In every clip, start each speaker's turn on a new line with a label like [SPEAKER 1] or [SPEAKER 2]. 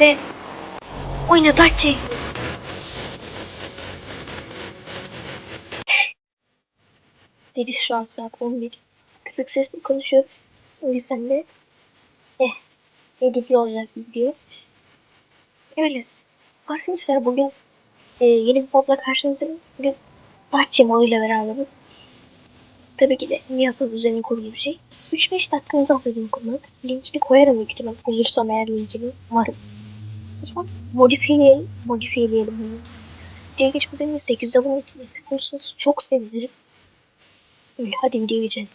[SPEAKER 1] Ve Hatice. Deniz şu an saat 11. Kısık sesle konuşuyoruz. O yüzden de eh, editli olacak video. Öyle. Arkadaşlar bugün e, yeni bir modla karşınızdayım. Bugün Bahçe moduyla beraberim. Tabii ki de Nihat'ın üzerine kurulu bir şey. 3-5 dakikanızı bunu kurmak. Linkini koyarım büyük ihtimal. Bulursam eğer linkini. Umarım. O zaman modifiyeleyelim. Modifiyeleyelim bunu. Videoya geçmeden önce 8 abone destek olursanız çok sevinirim. Öyle hadi videoya geçelim.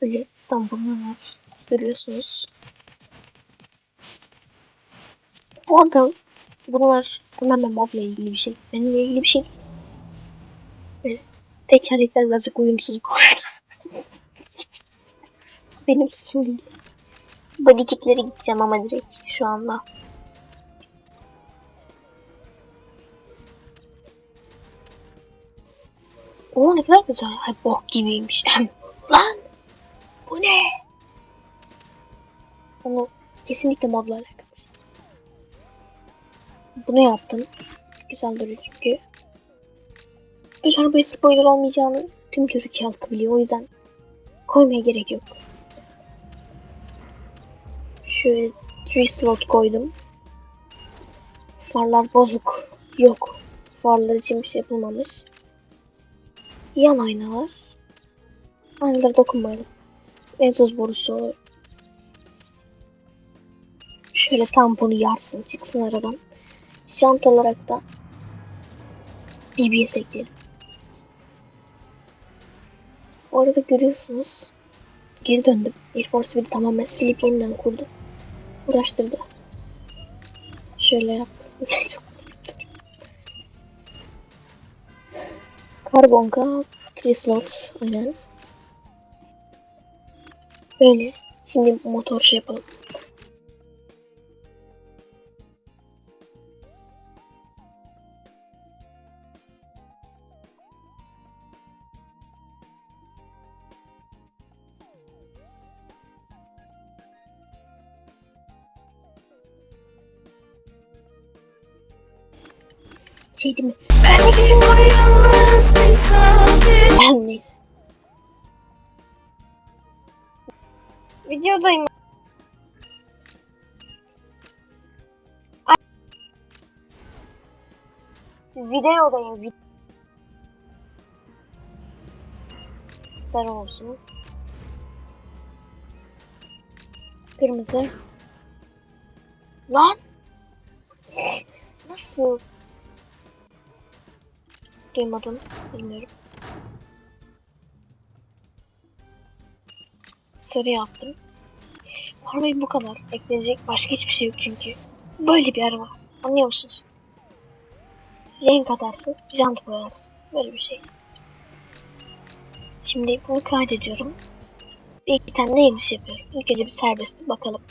[SPEAKER 1] Öyle tam bunlar var. Görüyorsunuz. Bu arada bunlar tamamen mobla ilgili bir şey. Benimle ilgili bir şey değil. Böyle tekerlekler birazcık uyumsuz. Benim suçum değil. Bodykitlere gideceğim ama direkt şu anda. Oo ne kadar güzel. Ay bok gibiymiş. Lan! Bu ne? Onu kesinlikle modla alakalı. Bunu yaptım. Güzel duruyor çünkü. Bir arabaya spoiler olmayacağını tüm Türkiye halkı biliyor. O yüzden koymaya gerek yok. Şöyle 3 slot koydum. Farlar bozuk. Yok. Farlar için bir şey yapılmamış. Yan aynalar. Aynalara dokunmayalım. Egzoz borusu. Şöyle tamponu yarsın çıksın aradan. Jant olarak da BBS ekleyelim. Arada görüyorsunuz geri döndüm. Air Force 1'i tamamen silip yeniden kurdu. Uğraştırdı. Şöyle yaptım. Kötü. Karbonka 3 slot aynen. Böyle. Şimdi motor şey yapalım. Şey değil mi? Neyse. Videodayım. Ay. Videodayım. Vi- Sarı olsun. Kırmızı. Lan! Nasıl? Duymadım. Bilmiyorum. Sarı yaptım. Arabayı bu kadar. Eklenecek başka hiçbir şey yok çünkü. Böyle bir araba. Anlıyor musunuz? Renk atarsın, jant koyarsın. Böyle bir şey. Şimdi bunu kaydediyorum. Bir iki tane de yenisi yapıyorum. İlk önce bir serbest bakalım.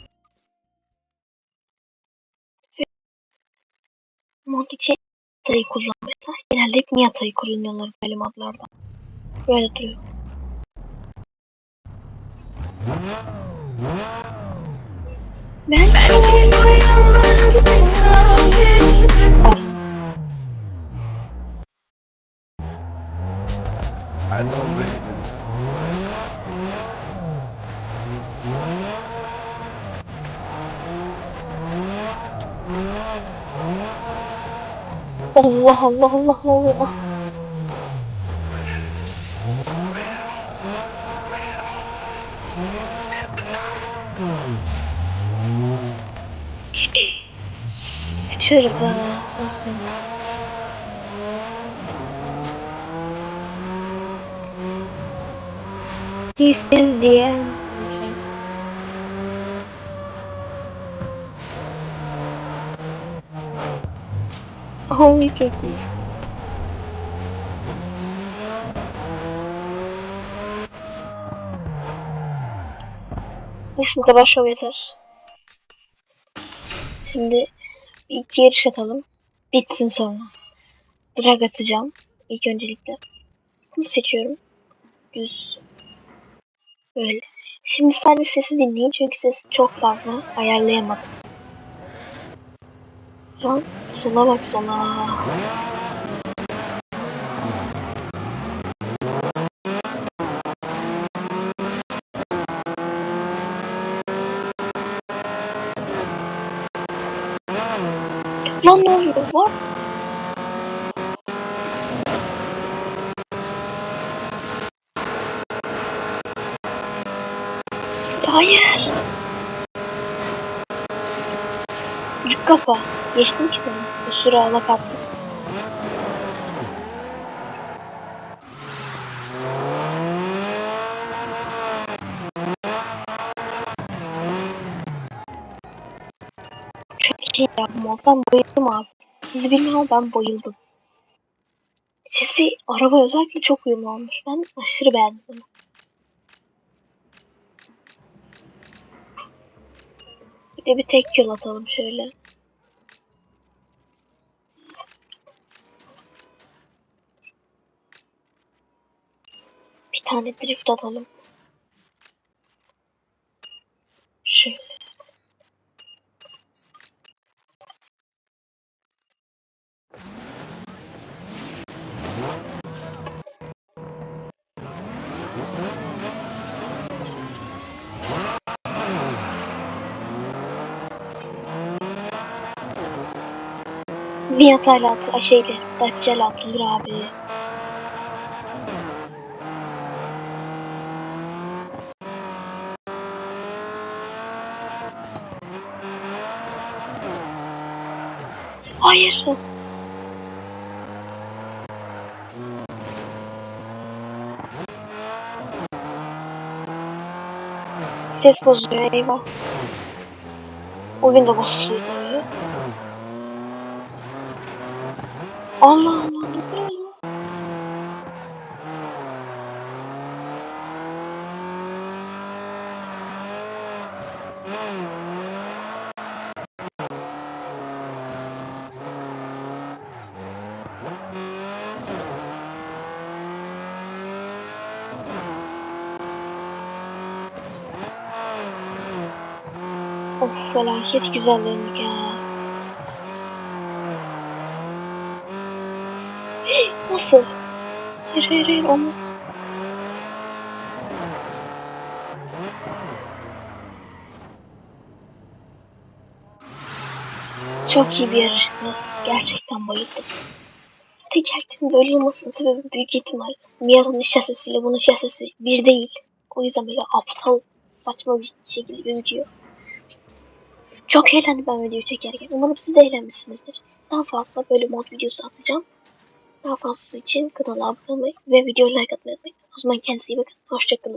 [SPEAKER 1] İçin Miata'yı kullanmışlar. Genelde hep Miata'yı kullanıyorlar böyle modlarda. Böyle duruyor. Ben
[SPEAKER 2] know Raven.
[SPEAKER 1] Allah Allah Allah Allah. Sıçarız ha. Nasıl? Değilsiniz diye. Holy çok iyi. Neyse bu kadar şov yeter. Şimdi bir iki yarış atalım. Bitsin sonra. Drag atacağım. İlk öncelikle. Bunu seçiyorum. Düz. Böyle. Şimdi sadece sesi dinleyin çünkü ses çok fazla. Ayarlayamadım. Lan sola bak sola. Lan ne oluyor? What? Hayır. Kafa. Geçtim ki seni. Sürü ağla kaptım. Çok iyi ya. bu mod. Ben bayıldım abi. Sizi bilmiyorum ben bayıldım. Sesi araba özellikle çok uyumlu olmuş. Ben aşırı beğendim. Bir de bir tek yol atalım şöyle. Tane drift atalım. Şöyle. Viyatayla attı, ay şeyle, Dacia'yla atılır abi. Hayır. Ses bozuyor eyvah. Oyun da bozuluyor tabii. Allah Allah. ne oluyor ya? Of felaket güzel döndük ya. Nasıl? Hayır hayır hayır olmaz. Çok iyi bir yarıştı. Gerçekten bayıldım. Tekerlerin böyle olmasının sebebi büyük ihtimal Mia'nın şasisiyle bunun şasisi bir değil. O yüzden böyle aptal saçma bir şekilde gözüküyor. Çok eğlendim ben videoyu çekerken. Umarım siz de eğlenmişsinizdir. Daha fazla böyle mod videosu atacağım. Daha fazlası için kanala abone olmayı ve videoya like atmayı unutmayın. O zaman kendinize iyi bakın. Hoşçakalın.